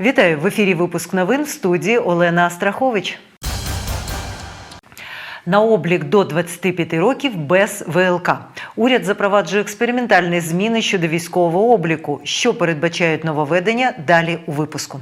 Вітаю в ефірі. Випуск новин в студії Олена Астрахович. На облік до 25 років без ВЛК. Уряд запроваджує експериментальні зміни щодо військового обліку. Що передбачають нововведення? Далі у випуску.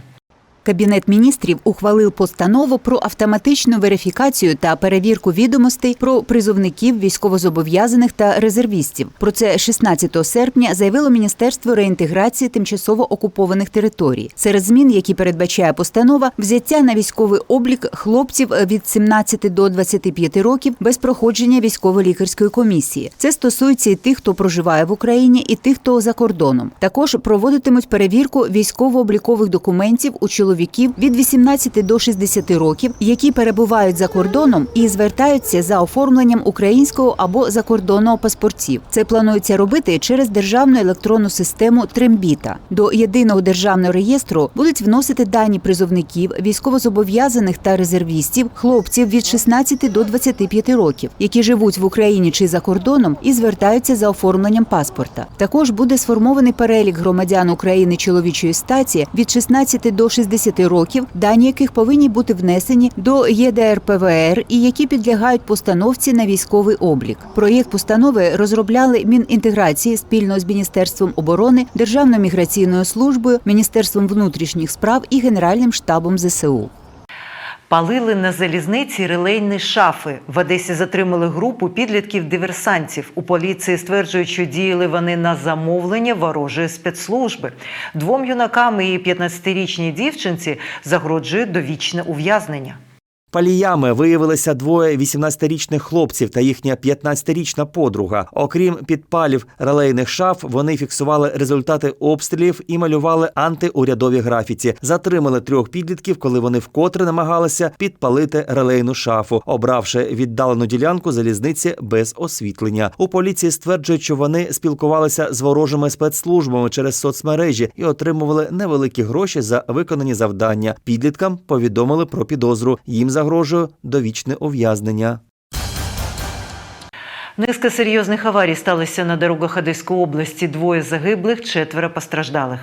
Кабінет міністрів ухвалив постанову про автоматичну верифікацію та перевірку відомостей про призовників військовозобов'язаних та резервістів. Про це 16 серпня заявило Міністерство реінтеграції тимчасово окупованих територій. Серед змін, які передбачає постанова, взяття на військовий облік хлопців від 17 до 25 років без проходження військово-лікарської комісії. Це стосується і тих, хто проживає в Україні, і тих, хто за кордоном. Також проводитимуть перевірку військово-облікових документів у чоловіків від 18 до 60 років, які перебувають за кордоном і звертаються за оформленням українського або закордонного паспортів. Це планується робити через державну електронну систему Трембіта. До єдиного державного реєстру будуть вносити дані призовників, військовозобов'язаних та резервістів, хлопців від 16 до 25 років, які живуть в Україні чи за кордоном і звертаються за оформленням паспорта. Також буде сформований перелік громадян України чоловічої статі від 16 до 60 років, дані яких повинні бути внесені до ЄДРПВР і які підлягають постановці на військовий облік. Проєкт постанови розробляли Мінінтеграції спільно з Міністерством оборони, Державною міграційною службою, Міністерством внутрішніх справ і Генеральним штабом ЗСУ. Палили на залізниці релейні шафи. В Одесі затримали групу підлітків-диверсантів. У поліції стверджують, що діяли вони на замовлення ворожої спецслужби. Двом юнакам і 15-річній дівчинці загрожує довічне ув'язнення. Паліями виявилися двоє 18-річних хлопців та їхня 15-річна подруга. Окрім підпалів релейних шаф, вони фіксували результати обстрілів і малювали антиурядові графіті. Затримали трьох підлітків, коли вони вкотре намагалися підпалити релейну шафу, обравши віддалену ділянку залізниці без освітлення. У поліції стверджують, що вони спілкувалися з ворожими спецслужбами через соцмережі і отримували невеликі гроші за виконані завдання. Підліткам повідомили про підозру. Їм загрожує довічне ув'язнення. Низка серйозних аварій сталися на дорогах Одеської області. Двоє загиблих, четверо постраждалих.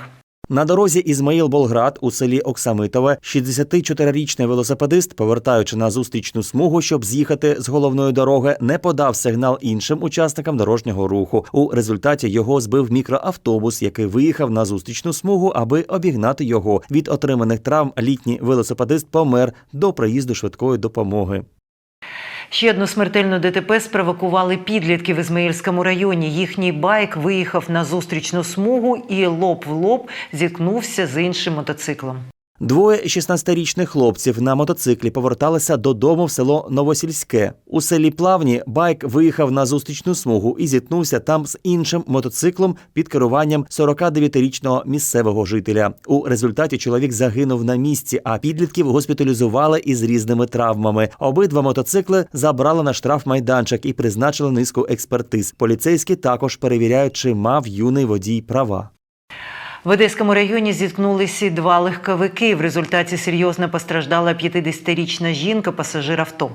На дорозі Ізмаїл-Болград у селі Оксамитове 64-річний велосипедист, повертаючи на зустрічну смугу, щоб з'їхати з головної дороги, не подав сигнал іншим учасникам дорожнього руху. У результаті його збив мікроавтобус, який виїхав на зустрічну смугу, аби обігнати його. Від отриманих травм літній велосипедист помер до приїзду швидкої допомоги. Ще одну смертельну ДТП спровокували підлітки в Ізмаїльському районі. Їхній байк виїхав на зустрічну смугу і лоб в лоб зіткнувся з іншим мотоциклом. Двоє 16-річних хлопців на мотоциклі поверталися додому в село Новосільське. У селі Плавні байк виїхав на зустрічну смугу і зіткнувся там з іншим мотоциклом під керуванням 49-річного місцевого жителя. У результаті чоловік загинув на місці, а підлітків госпіталізували із різними травмами. Обидва мотоцикли забрали на штраф майданчик і призначили низку експертиз. Поліцейські також перевіряють, чи мав юний водій права. В Одеському районі зіткнулися два легковики. В результаті серйозно постраждала 50-річна жінка, пасажир авто.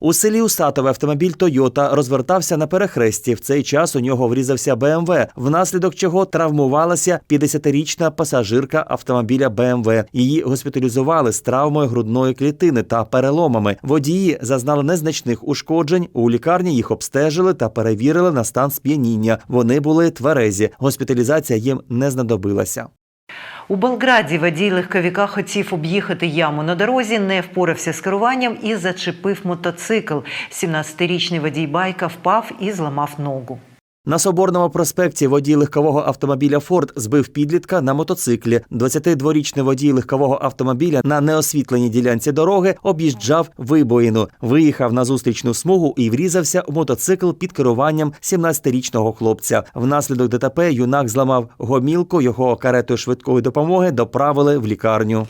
У селі Усатове автомобіль Тойота розвертався на перехресті. В цей час у нього врізався БМВ, внаслідок чого травмувалася 50-річна пасажирка автомобіля БМВ. Її госпіталізували з травмою грудної клітини та переломами. Водії зазнали незначних ушкоджень. У лікарні їх обстежили та перевірили на стан сп'яніння. Вони були тверезі. Госпіталізація їм не знадобилася. У Болграді водій легковіка хотів об'їхати яму на дорозі, не впорався з керуванням і зачепив мотоцикл. 17-річний водій байка впав і зламав ногу. На Соборному проспекті водій легкового автомобіля Форд збив підлітка на мотоциклі. 22-річний водій легкового автомобіля на неосвітленій ділянці дороги об'їжджав вибоїну, виїхав на зустрічну смугу і врізався у мотоцикл під керуванням 17-річного хлопця. Внаслідок ДТП юнак зламав гомілку. Його каретою швидкої допомоги доправили в лікарню.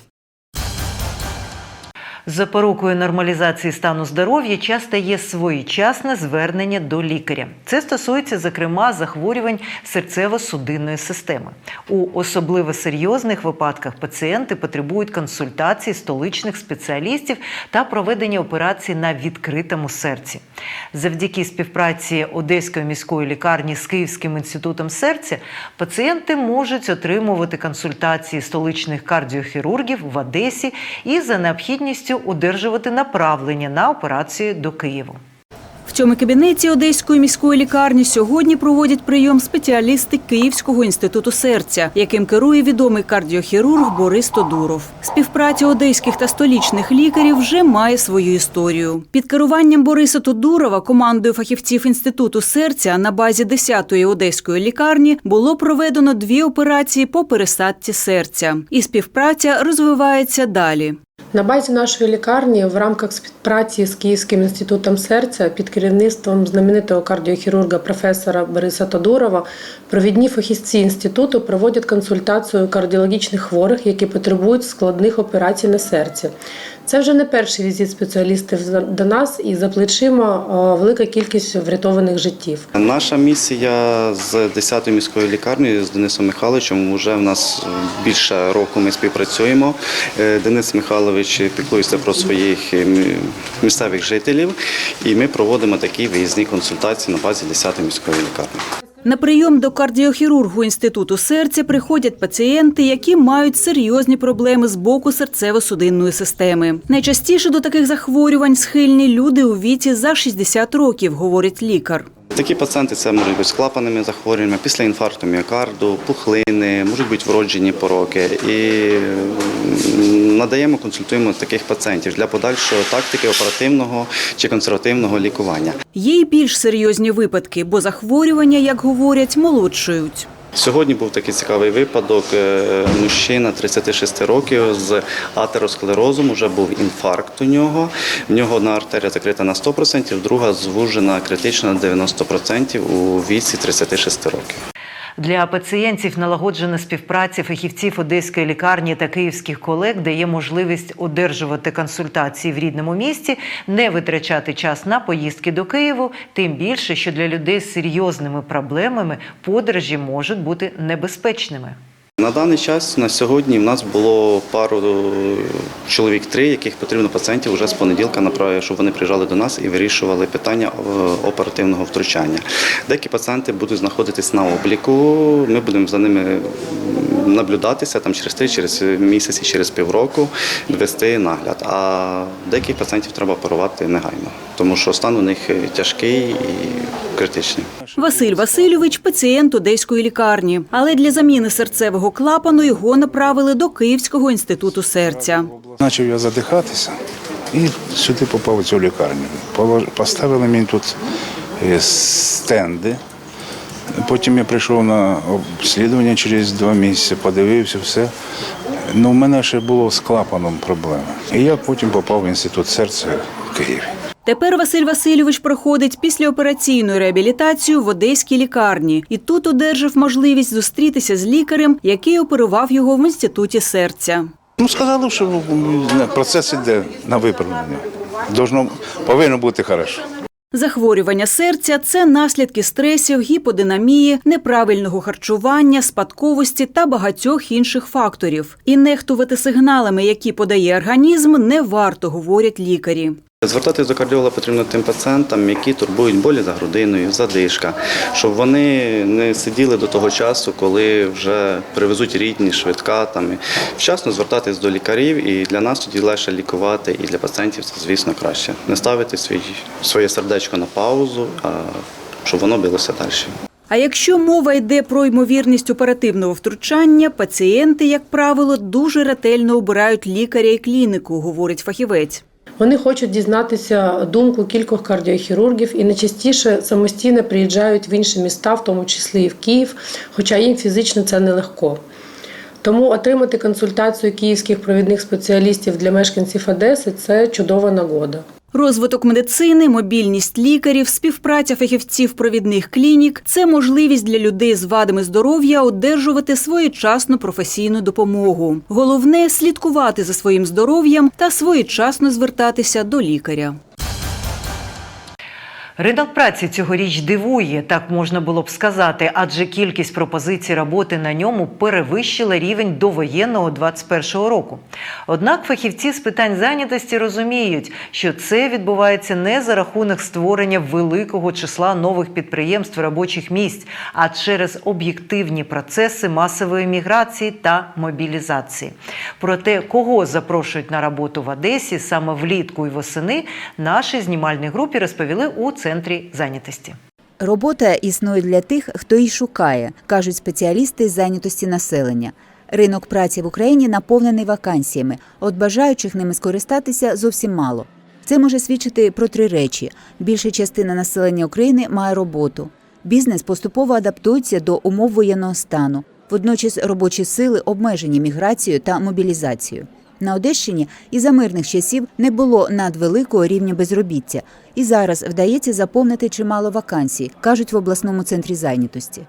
Запорукою нормалізації стану здоров'я часто є своєчасне звернення до лікаря. Це стосується, зокрема, захворювань серцево-судинної системи. У особливо серйозних випадках пацієнти потребують консультацій столичних спеціалістів та проведення операцій на відкритому серці. Завдяки співпраці Одеської міської лікарні з Київським інститутом серця пацієнти можуть отримувати консультації столичних кардіохірургів в Одесі і за необхідністю одержувати направлення на операцію до Києву. В цьому кабінеті Одеської міської лікарні сьогодні проводять прийом спеціалісти Київського інституту серця, яким керує відомий кардіохірург Борис Тодуров. Співпраця одеських та столічних лікарів вже має свою історію. Під керуванням Бориса Тодурова командою фахівців інституту серця на базі 10-ї одеської лікарні було проведено дві операції по пересадці серця, і співпраця розвивається далі. На базі нашої лікарні в рамках співпраці з Київським інститутом серця під керівництвом знаменитого кардіохірурга професора Бориса Тодурова провідні фахівці інституту проводять консультацію кардіологічних хворих, які потребують складних операцій на серці. Це вже не перший візит спеціалістів до нас, і за плечима е, велика кількість врятованих життів. Наша місія з 10-ї міської лікарні з Денисом Михайловичем вже в нас більше року ми співпрацюємо. Е, Денис Михайлович піклується про своїх е, місцевих жителів, і ми проводимо такі виїзні консультації на базі 10-ї міської лікарні. На прийом до кардіохірургу інституту серця приходять пацієнти, які мають серйозні проблеми з боку серцево-судинної системи. Найчастіше до таких захворювань схильні люди у віці за 60 років, говорить лікар. Такі пацієнти це можуть бути з клапанними захворюваннями, після інфаркту міокарду, пухлини, можуть бути вроджені пороки. І надаємо, консультуємо таких пацієнтів для подальшого тактики оперативного чи консервативного лікування. Є й більш серйозні випадки, бо захворювання, як говорять, молодшують. Сьогодні був такий цікавий випадок. Е, Мужчина 36 років з атеросклерозом, вже був інфаркт у нього. В нього одна артерія закрита на 100%, друга звужена критично на 90% у віці 36 років. Для пацієнтів налагоджена співпраця фахівців одеської лікарні та київських колег дає можливість одержувати консультації в рідному місті, не витрачати час на поїздки до Києву, тим більше, що для людей з серйозними проблемами подорожі можуть бути небезпечними. На даний час на сьогодні в нас було пару е, чоловік три, яких потрібно пацієнтів вже з понеділка направити, щоб вони приїжджали до нас і вирішували питання е, оперативного втручання. Деякі пацієнти будуть знаходитись на обліку. Ми будемо за ними наблюдатися там через три, через місяць, через півроку, вести нагляд. А деяких пацієнтів треба оперувати негайно, тому що стан у них тяжкий і критичний. Василь Васильович пацієнт одеської лікарні, але для заміни серцевого клапану його направили до Київського інституту серця. Почав я задихатися і сюди попав у цю лікарню. Полож- Поставили мені тут е, стенди. Потім я прийшов на обслідування через два місяці, подивився все. Ну, в мене ще було з клапаном проблеми. І я потім попав в інститут серця в Києві. Тепер Василь Васильович проходить післяопераційну реабілітацію в одеській лікарні і тут одержав можливість зустрітися з лікарем, який оперував його в інституті серця. Ну, сказали, що процес іде на виправлення. Должно, повинно бути хорошо. Захворювання серця це наслідки стресів, гіподинамії, неправильного харчування, спадковості та багатьох інших факторів. І нехтувати сигналами, які подає організм, не варто, говорять лікарі. Звертатись до кардіолога потрібно тим пацієнтам, які турбують болі за грудиною, задишка, щоб вони не сиділи до того часу, коли вже привезуть рідні, швидка. Там. Вчасно звертатись до лікарів, і для нас тоді легше лікувати, і для пацієнтів це, звісно, краще. Не ставити свій, своє сердечко на паузу, а щоб воно билося далі. А якщо мова йде про ймовірність оперативного втручання, пацієнти, як правило, дуже ретельно обирають лікаря і клініку, говорить фахівець. Вони хочуть дізнатися думку кількох кардіохірургів і найчастіше самостійно приїжджають в інші міста, в тому числі і в Київ, хоча їм фізично це нелегко. Тому отримати консультацію київських провідних спеціалістів для мешканців Одеси це чудова нагода. Розвиток медицини, мобільність лікарів, співпраця фахівців провідних клінік це можливість для людей з вадами здоров'я одержувати своєчасну професійну допомогу. Головне слідкувати за своїм здоров'ям та своєчасно звертатися до лікаря. Ринок праці цьогоріч дивує, так можна було б сказати, адже кількість пропозицій роботи на ньому перевищила рівень довоєнного 21-го року. Однак фахівці з питань зайнятості розуміють, що це відбувається не за рахунок створення великого числа нових підприємств робочих місць, а через об'єктивні процеси масової міграції та мобілізації. Про те, кого запрошують на роботу в Одесі саме влітку і восени, нашій знімальній групі розповіли у центрі зайнятості. Робота існує для тих, хто її шукає, кажуть спеціалісти з зайнятості населення. Ринок праці в Україні наповнений вакансіями, от бажаючих ними скористатися зовсім мало. Це може свідчити про три речі: більша частина населення України має роботу. Бізнес поступово адаптується до умов воєнного стану. Водночас робочі сили обмежені міграцією та мобілізацією. На Одещині і за мирних часів не було надвеликого рівня безробіття, і зараз вдається заповнити чимало вакансій, кажуть в обласному центрі зайнятості.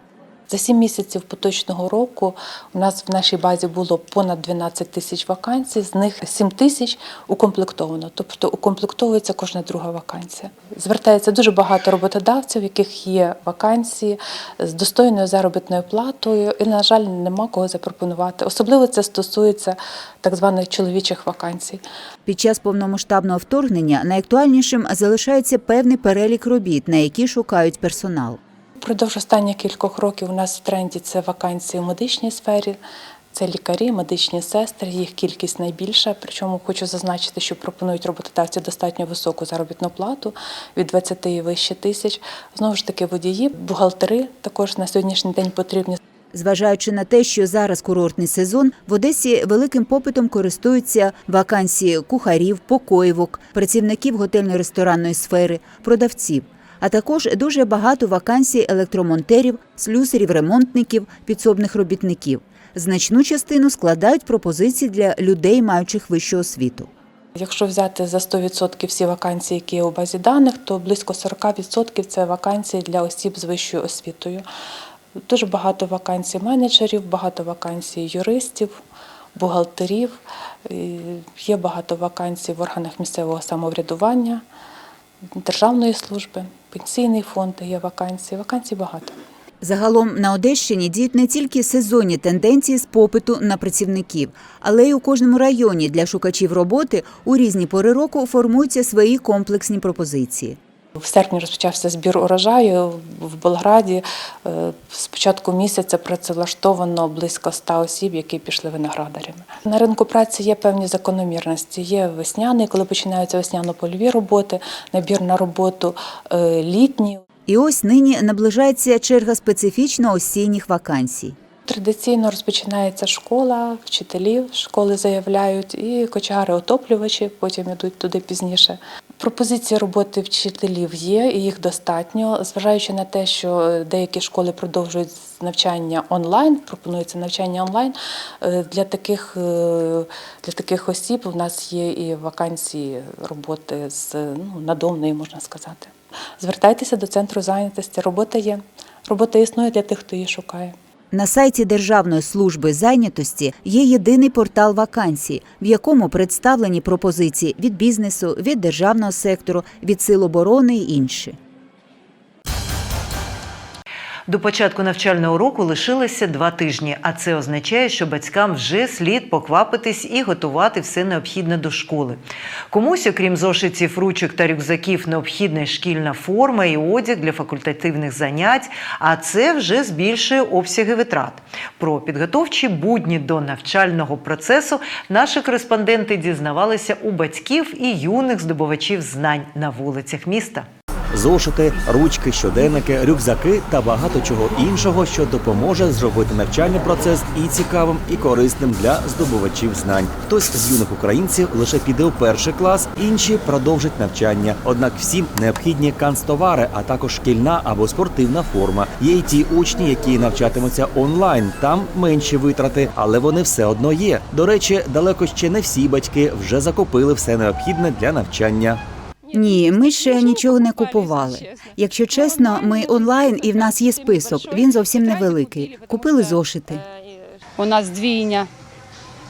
За сім місяців поточного року у нас в нашій базі було понад 12 тисяч вакансій, з них 7 тисяч укомплектовано, тобто укомплектовується кожна друга вакансія. Звертається дуже багато роботодавців, в яких є вакансії з достойною заробітною платою, і, на жаль, нема кого запропонувати. Особливо це стосується так званих чоловічих вакансій. Під час повномасштабного вторгнення найактуальнішим залишається певний перелік робіт, на які шукають персонал. Впродовж останніх кількох років у нас в тренді це вакансії в медичній сфері. Це лікарі, медичні сестри, їх кількість найбільша. Причому хочу зазначити, що пропонують роботодавці достатньо високу заробітну плату від 20 і вище тисяч. Знову ж таки, водії, бухгалтери також на сьогоднішній день потрібні. Зважаючи на те, що зараз курортний сезон, в Одесі великим попитом користуються вакансії кухарів, покоївок, працівників готельно-ресторанної сфери, продавців. А також дуже багато вакансій електромонтерів, слюсарів, ремонтників, підсобних робітників. Значну частину складають пропозиції для людей, маючих вищу освіту. Якщо взяти за 100% всі вакансії, які є у базі даних, то близько 40% це вакансії для осіб з вищою освітою. Дуже багато вакансій менеджерів, багато вакансій юристів, бухгалтерів. Є багато вакансій в органах місцевого самоврядування, державної служби, пенсійний фонд є вакансії. Вакансій багато. Загалом на Одещині діють не тільки сезонні тенденції з попиту на працівників, але й у кожному районі для шукачів роботи у різні пори року формуються свої комплексні пропозиції. В серпні розпочався збір урожаю в Болграді. Е, З початку місяця працевлаштовано близько 100 осіб, які пішли виноградарями. На ринку праці є певні закономірності. Є весняний, коли починаються весняно-польові роботи, набір на роботу е, літній. І ось нині наближається черга специфічно осінніх вакансій. Традиційно розпочинається школа, вчителів школи заявляють, і кочегари-отоплювачі потім йдуть туди пізніше. Пропозиції роботи вчителів є, і їх достатньо, зважаючи на те, що деякі школи продовжують навчання онлайн, пропонується навчання онлайн. е, Для таких, е, для таких осіб у нас є і вакансії роботи з ну, надомної, можна сказати. Звертайтеся до центру зайнятості. Робота є. Робота існує для тих, хто її шукає. На сайті Державної служби зайнятості є єдиний портал вакансій, в якому представлені пропозиції від бізнесу, від державного сектору, від сил оборони і інші. До початку навчального року лишилося два тижні, а це означає, що батькам вже слід поквапитись і готувати все необхідне до школи. Комусь, окрім зошитів, ручок та рюкзаків, необхідна шкільна форма і одяг для факультативних занять, а це вже збільшує обсяги витрат. Про підготовчі будні до навчального процесу наші кореспонденти дізнавалися у батьків і юних здобувачів знань на вулицях міста. Зошити, ручки, щоденники, рюкзаки та багато чого іншого, що допоможе зробити навчальний процес і цікавим, і корисним для здобувачів знань. Хтось з юних українців лише піде у перший клас, інші продовжать навчання. Однак всім необхідні канцтовари, а також шкільна або спортивна форма. Є й ті учні, які навчатимуться онлайн. Там менші витрати, але вони все одно є. До речі, далеко ще не всі батьки вже закупили все необхідне для навчання. Ні, ми ще нічого не купували. Якщо чесно, ми онлайн і в нас є список. Він зовсім невеликий. Купили зошити. У нас двійня.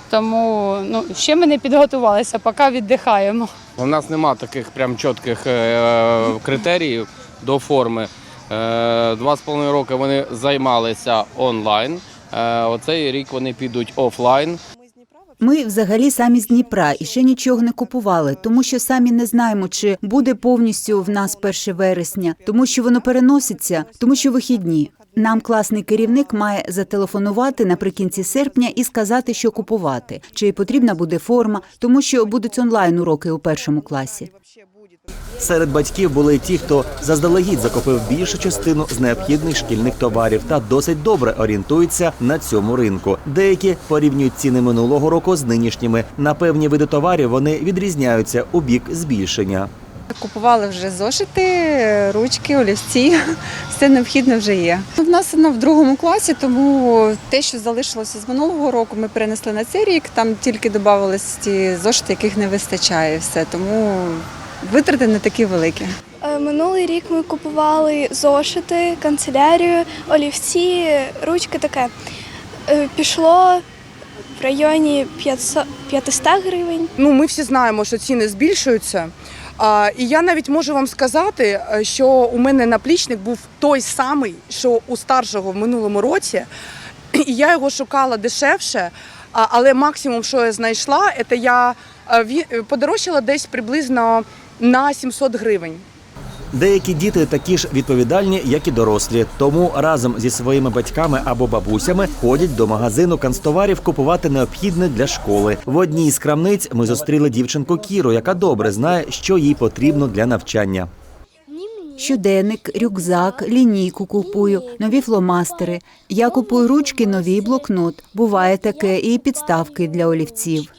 Тому ну, ще ми не підготувалися, поки віддихаємо. У нас нема таких прям чітких е, критеріїв до форми. Е, Два з половиною роки вони займалися онлайн. Е, Оцей рік вони підуть офлайн. Ми взагалі самі з Дніпра і ще нічого не купували, тому що самі не знаємо, чи буде повністю в нас 1 вересня, тому що воно переноситься, тому що вихідні. Нам класний керівник має зателефонувати наприкінці серпня і сказати, що купувати, чи потрібна буде форма, тому що будуть онлайн уроки у першому класі. Серед батьків були ті, хто заздалегідь закупив більшу частину з необхідних шкільних товарів та досить добре орієнтуються на цьому ринку. Деякі порівнюють ціни минулого року з нинішніми. На певні види товарів вони відрізняються у бік збільшення. Купували вже зошити, ручки, олівці. Все необхідне вже є. У нас в другому класі, тому те, що залишилося з минулого року, ми перенесли на цей рік. Там тільки додавались ті зошити, яких не вистачає. Все тому витрати не такі великі. Е, Минулий рік ми купували зошити, канцелярію, олівці, ручки таке. Е, Пішло в районі 500 500 гривень. Ну, ми всі знаємо, що ціни збільшуються. А, і я навіть можу вам сказати, е, що у мене наплічник був той самий, що у старшого в минулому році, і я його шукала дешевше. Але максимум, що я знайшла, це я подорожчала десь приблизно на 700 гривень. Деякі діти такі ж відповідальні, як і дорослі, тому разом зі своїми батьками або бабусями ходять до магазину канцтоварів купувати необхідне для школи. В одній з крамниць ми зустріли дівчинку Кіру, яка добре знає, що їй потрібно для навчання. Щоденник, рюкзак, лінійку купую, нові фломастери. Я купую ручки, нові блокнот. Буває таке, і підставки для олівців.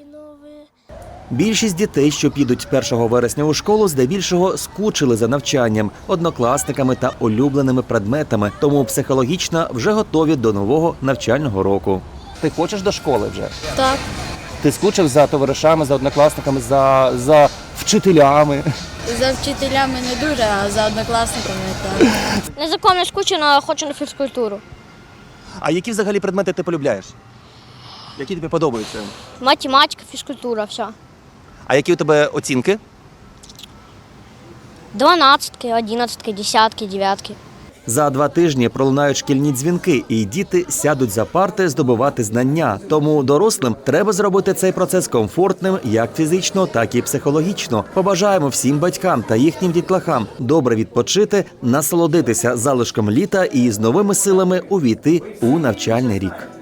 Більшість дітей, що підуть 1 вересня у школу, здебільшого скучили за навчанням, однокласниками та улюбленими предметами, тому психологічно вже готові до нового навчального року. Ти хочеш до школи вже? Так. Ти скучив за товаришами, за однокласниками, за, за вчителями. За вчителями не дуже, а за однокласниками так. Незаконно скучно, але хочу на фізкультуру. А які взагалі предмети ти полюбляєш? Які тобі подобаються? Математика, фізкультура, все. А які у тебе оцінки? Дванадцятки, одинадцятки, десятки, дев'ятки. За два тижні пролунають шкільні дзвінки, і діти сядуть за парти здобувати знання. Тому дорослим треба зробити цей процес комфортним як фізично, так і психологічно. Побажаємо всім батькам та їхнім дітлахам добре відпочити, насолодитися залишком літа і з новими силами увійти у навчальний рік.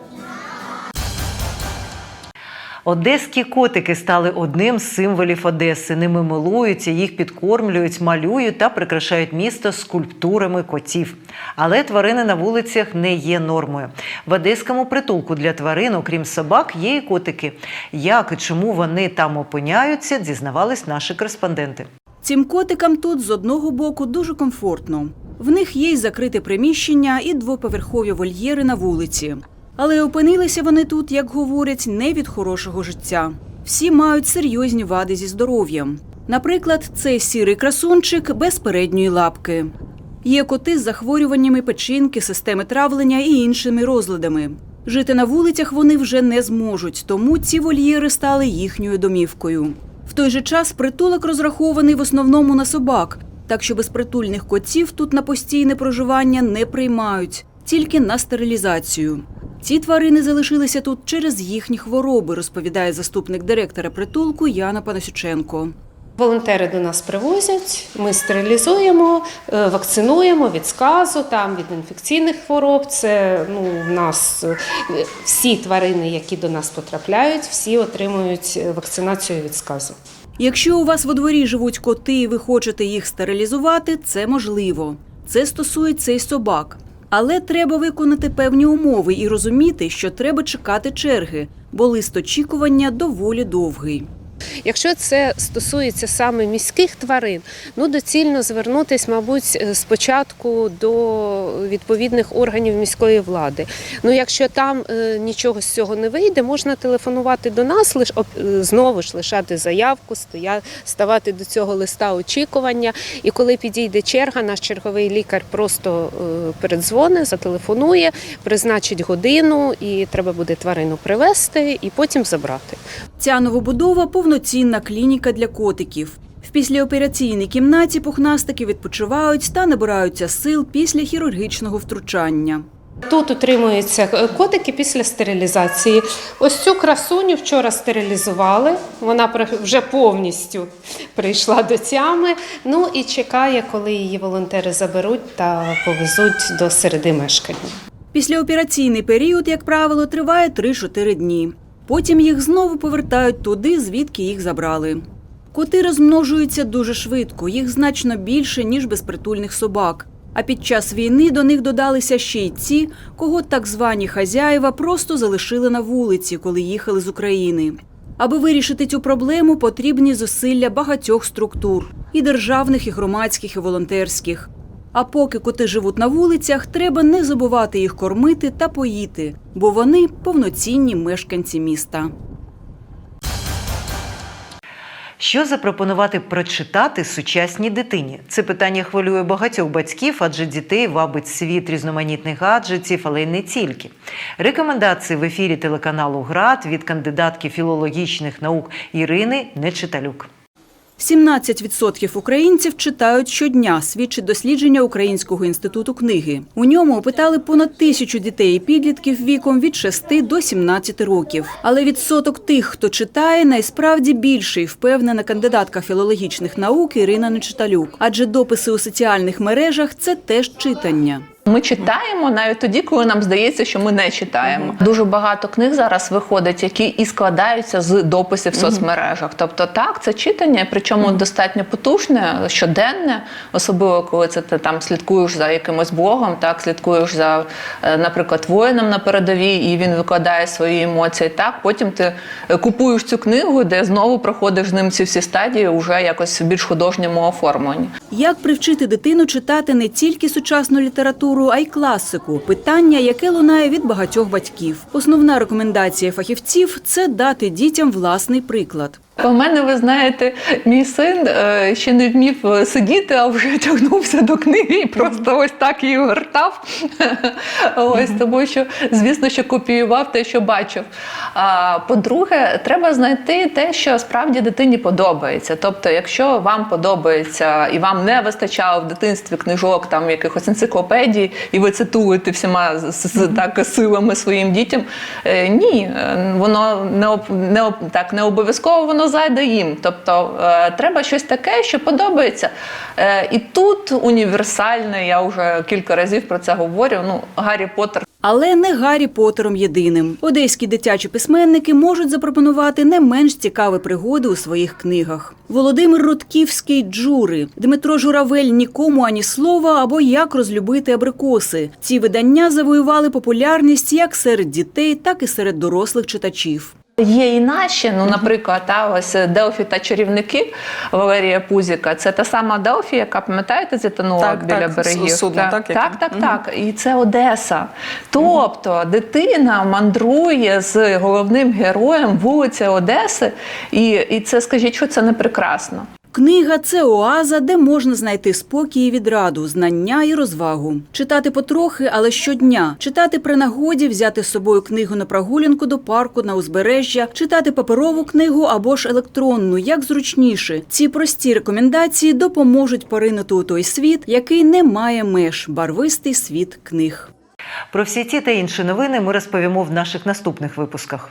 Одеські котики стали одним з символів Одеси. Ними милуються, їх підкормлюють, малюють та прикрашають місто скульптурами котів. Але тварини на вулицях не є нормою. В одеському притулку для тварин, окрім собак, є і котики. Як і чому вони там опиняються, дізнавались наші кореспонденти. Цим котикам тут з одного боку дуже комфортно. В них є й закрите приміщення, і двоповерхові вольєри на вулиці. Але опинилися вони тут, як говорять, не від хорошого життя. Всі мають серйозні вади зі здоров'ям. Наприклад, цей сірий красунчик без передньої лапки. Є коти з захворюваннями печінки, системи травлення і іншими розладами. Жити на вулицях вони вже не зможуть, тому ці вольєри стали їхньою домівкою. В той же час притулок розрахований в основному на собак, так що безпритульних котів тут на постійне проживання не приймають, тільки на стерилізацію. Ці тварини залишилися тут через їхні хвороби, розповідає заступник директора притулку Яна Панасюченко. Волонтери до нас привозять, ми стерилізуємо, е, вакцинуємо від сказу, там від інфекційних хвороб. Це ну в нас е, всі тварини, які до нас потрапляють, всі отримують е, вакцинацію від сказу. Якщо у вас во дворі живуть коти і ви хочете їх стерилізувати, це можливо. Це стосується і собак. Але треба виконати певні умови і розуміти, що треба чекати черги, бо лист очікування доволі довгий. Якщо це стосується саме міських тварин, ну доцільно звернутися, мабуть, е, спочатку до відповідних органів міської влади. Ну, якщо там е, нічого з цього не вийде, можна телефонувати до нас, лиш оп- е, знову ж лишати заявку, ставати до цього листа очікування. І коли підійде черга, наш черговий лікар просто передзвонить, зателефонує, призначить годину, і треба буде тварину привезти і потім забрати. Ця новобудова повноцінна клініка для котиків. В післяопераційній кімнаті пухнастики відпочивають та набираються сил після хірургічного втручання. Тут утримуються е, котики після стерилізації. Ось цю красуню вчора стерилізували. Вона вже повністю прийшла до тями. Ну і чекає, коли її волонтери заберуть та повезуть до середи мешкання. Післяопераційний період, як правило, триває 3-4 дні. Потім їх знову повертають туди, звідки їх забрали. Коти розмножуються дуже швидко, їх значно більше, ніж безпритульних собак. А під час війни до них додалися ще й ті, кого так звані хазяїва просто залишили на вулиці, коли їхали з України. Аби вирішити цю проблему, потрібні зусилля багатьох структур і державних, і громадських, і волонтерських. А поки коти живуть на вулицях, треба не забувати їх кормити та поїти, бо вони повноцінні мешканці міста. Що запропонувати прочитати сучасній дитині? Це питання хвилює багатьох батьків, адже дітей вабить світ різноманітних гаджетів, але й не тільки. Рекомендації в ефірі телеканалу ГРАД від кандидатки філологічних наук Ірини Нечиталюк. 17% українців читають щодня, свідчить дослідження Українського інституту книги. У ньому опитали понад тисячу дітей і підлітків віком від 6 до 17 років. Але відсоток тих, хто читає, найсправді більший, впевнена кандидатка філологічних наук Ірина Нечиталюк. Адже дописи у соціальних мережах це теж читання. Ми читаємо навіть тоді, коли нам здається, що ми не читаємо. Дуже багато книг зараз виходить, які і складаються з дописів в соцмережах. Тобто, так, це читання, причому достатньо потужне, щоденне, особливо коли це ти там слідкуєш за якимось блогом, так слідкуєш за, е, наприклад, воїном на передовій, і він викладає свої емоції. Так, потім ти е, купуєш цю книгу, де знову проходиш з ним ці всі стадії, уже якось в більш художньому оформленні. Як привчити дитину читати не тільки сучасну літературу, а й класику? Питання, яке лунає від багатьох батьків. Основна рекомендація фахівців це дати дітям власний приклад. У мене, ви знаєте, мій син е, ще не вмів е, сидіти, а вже тягнувся до книги і просто ось так її гортав. Ось тому, що звісно, що копіював те, що бачив. А по-друге, треба знайти те, що справді дитині подобається. Тобто, якщо вам подобається і вам не вистачало в дитинстві книжок, там якихось енциклопедій, і ви цитуєте всіма з, так силами своїм дітям. е, Ні, воно не так не обов'язково воно зайде їм. Тобто е, треба щось таке, що подобається. Е, І тут універсальне, я вже кілька разів про це говорю. Ну, Гаррі Поттер Але не Гаррі Поттером єдиним. Одеські дитячі письменники можуть запропонувати не менш цікаві пригоди у своїх книгах. Володимир Рудківський Джури, Дмитро Журавель Нікому ані слова або Як розлюбити абрикоси. Ці видання завоювали популярність як серед дітей, так і серед дорослих читачів. Є і наші, ну, наприклад, та, ось Делфі та чарівники Валерія Пузіка. Це та сама Делфі, яка пам'ятаєте, зітанула Так, біля так, берегів. судно, так, так, так, так, угу. так. І це Одеса. Тобто дитина мандрує з головним героєм вулиці Одеси, і, і це скажіть, що це не прекрасно. Книга це оаза, де можна знайти спокій і відраду, знання і розвагу. Читати потрохи, але щодня. Читати при нагоді, взяти з собою книгу на прогулянку до парку, на узбережжя, читати паперову книгу або ж електронну, як зручніше. Ці прості рекомендації допоможуть поринути у той світ, який не має меж, барвистий світ книг. Про всі ці та інші новини ми розповімо в наших наступних випусках.